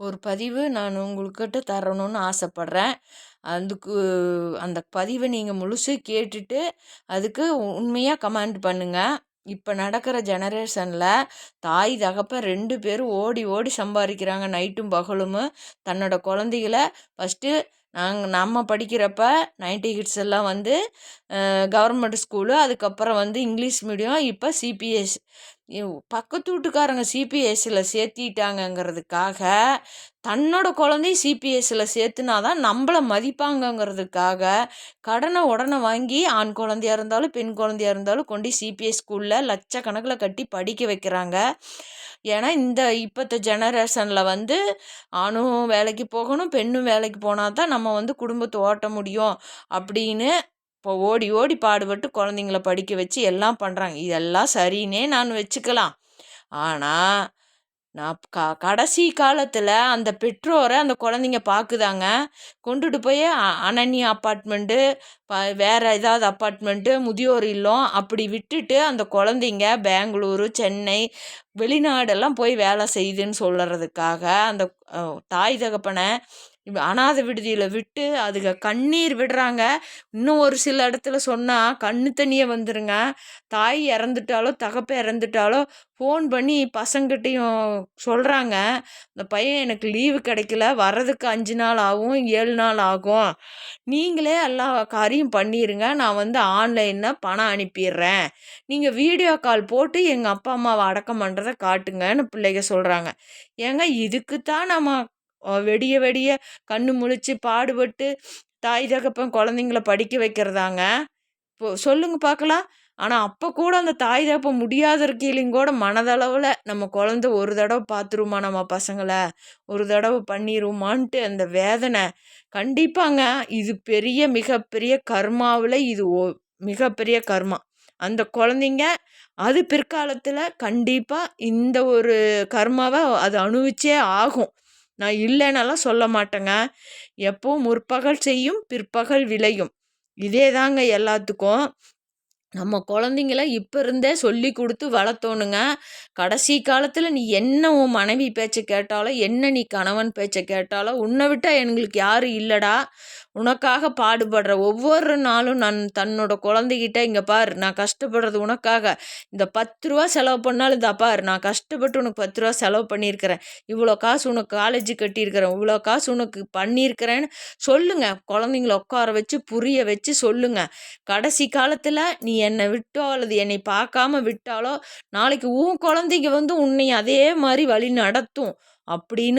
ஒரு பதிவு நான் உங்கள்கிட்ட தரணும்னு ஆசைப்பட்றேன். அதுக்கு அந்த பதிவை நீங்கள் முழுசு கேட்டுட்டு அதுக்கு உண்மையாக கமெண்ட் பண்ணுங்கள் இப்போ நடக்கிற ஜெனரேஷனில் தாய் தகப்பன் ரெண்டு பேரும் ஓடி ஓடி சம்பாதிக்கிறாங்க நைட்டும் பகலும். தன்னோட குழந்தைகள ஃபஸ்ட்டு நாங்கள் நம்ம படிக்கிறப்ப நைன்டி கிட்ஸ் எல்லாம் வந்து கவர்மெண்ட் ஸ்கூலு அதுக்கப்புறம் வந்து இங்கிலீஷ் மீடியம் இப்போ சிபிஎஸ் பக்கத்து வீட்டுக்காரங்க சிபிஎஸ்சியில் சேர்த்திட்டாங்கங்கிறதுக்காக தன்னோட குழந்தையும் சிபிஎஸ்சியில் சேர்த்துனா தான் நம்மள மதிப்பாங்கங்கிறதுக்காக கடனை உடனே வாங்கி ஆண் குழந்தையா இருந்தாலும் பெண் குழந்தையா இருந்தாலும் கொண்டு சிபிஎஸ் ஸ்கூலில் லட்சக்கணக்கில் கட்டி படிக்க வைக்கிறாங்க. ஏன்னா இந்த இப்போத்த ஜெனரேஷனில் வந்து ஆணும் வேலைக்கு போகணும் பெண்ணும் வேலைக்கு போனால் தான் நம்ம வந்து குடும்பத்தை ஓட்ட முடியும் அப்படின்னு இப்போ ஓடி ஓடி பாடுபட்டு குழந்தைங்கள படிக்க வச்சு எல்லாம் பண்ணுறாங்க இதெல்லாம் சரின்னே நான் வச்சுக்கலாம். ஆனால் நான் க கடைசி காலத்தில் அந்த பெற்றோரை அந்த குழந்தைங்க பார்க்குதாங்க கொண்டுட்டு போய் அனன்யா அப்பார்ட்மெண்ட்டு ப வேறு ஏதாவது அப்பார்ட்மெண்ட்டு முதியோர் இல்லம் அப்படி விட்டுட்டு அந்த குழந்தைங்க பெங்களூரு சென்னை வெளிநாடெல்லாம் போய் வேலை செய்யுதுன்னு சொல்லுறதுக்காக அந்த தாய் தகப்பனை அனாதை விடுதியில் விட்டு அதுக கண்ணீர் விடுறாங்க. இன்னும் ஒரு சில இடத்துல சொன்னால் கண்ணு தண்ணியே வந்துடுங்க தாய் இறந்துட்டாலோ தகப்பை இறந்துட்டாலோ ஃபோன் பண்ணி பசங்கிட்டையும் சொல்கிறாங்க இந்த பையன் எனக்கு லீவு கிடைக்கல. வர்றதுக்கு அஞ்சு நாள் ஆகும் ஏழு நாள் ஆகும். நீங்களே எல்லா காரியம் பண்ணிடுங்க நான் வந்து ஆன்லைனில் பணம் அனுப்பிடுறேன். நீங்கள் வீடியோ கால் போட்டு எங்கள் அப்பா அம்மாவை அடக்கம் பண்ணுறத காட்டுங்கன்னு பிள்ளைங்க சொல்கிறாங்க ஏங்க இதுக்கு தான் நம்ம வெடிய வெடிய கண்ணு முழிச்சு பாடுபட்டு தாய் தகப்பன் குழந்தைங்கள படிக்க வைக்கிறதாங்க. இப்போ சொல்லுங்கள் பார்க்கலாம் ஆனால் அப்போ கூட அந்த தாய் தகப்பன் முடியாத இருக்கையிலையும் கூட மனதளவில் நம்ம குழந்த ஒரு தடவை பார்த்துருமா நம்ம பசங்களை? ஒரு தடவை பண்ணிடுமான்ட்டு அந்த வேதனை. கண்டிப்பாங்க இது பெரிய மிகப்பெரிய கர்மாவில் இது ஓ மிகப்பெரிய கர்மா. அந்த குழந்தைங்க அது பிற்காலத்தில் கண்டிப்பாக இந்த ஒரு கர்மாவை அது அனுபவிச்சே ஆகும். நான் இல்லைன்னெல்லாம் சொல்ல மாட்டேங்க. எப்பவும் முற்பகல் செய்யும் பிற்பகல் விளையும். இதே தாங்க எல்லாத்துக்கும். நம்ம குழந்தைங்கள இப்போ இருந்தே சொல்லி கொடுத்து வளர்த்தோணுங்க. கடைசி காலத்தில் நீ என்ன உன் மனைவி பேச்சை கேட்டாலோ என்ன நீ கணவன் பேச்சை கேட்டாலோ உன்னை விட்டால் எங்களுக்கு யாரும் இல்லைடா. உனக்காக பாடுபடுற ஒவ்வொரு நாளும் நான் தன்னோட குழந்தைகிட்ட இங்கே பார் நான் கஷ்டப்படுறது உனக்காக. இந்த பத்து ரூபா செலவு பண்ணாலும் இந்த பார் நான் கஷ்டப்பட்டு உனக்கு பத்து ரூபா செலவு பண்ணியிருக்கிறேன். இவ்வளோ காசு உனக்கு காலேஜ் கட்டியிருக்கிறேன். இவ்வளோ காசு உனக்கு பண்ணியிருக்கிறேன்னு சொல்லுங்கள் குழந்தைங்கள உட்கார வச்சு புரிய வச்சு சொல்லுங்கள் கடைசி காலத்தில் நீ என்னை விட்டோ அல்லது என்னை பார்க்காம விட்டாலோ நாளைக்கு உன் குழந்தைங்க வந்து உன்னை அதே மாதிரி வழி நடத்தும். அப்படின்னு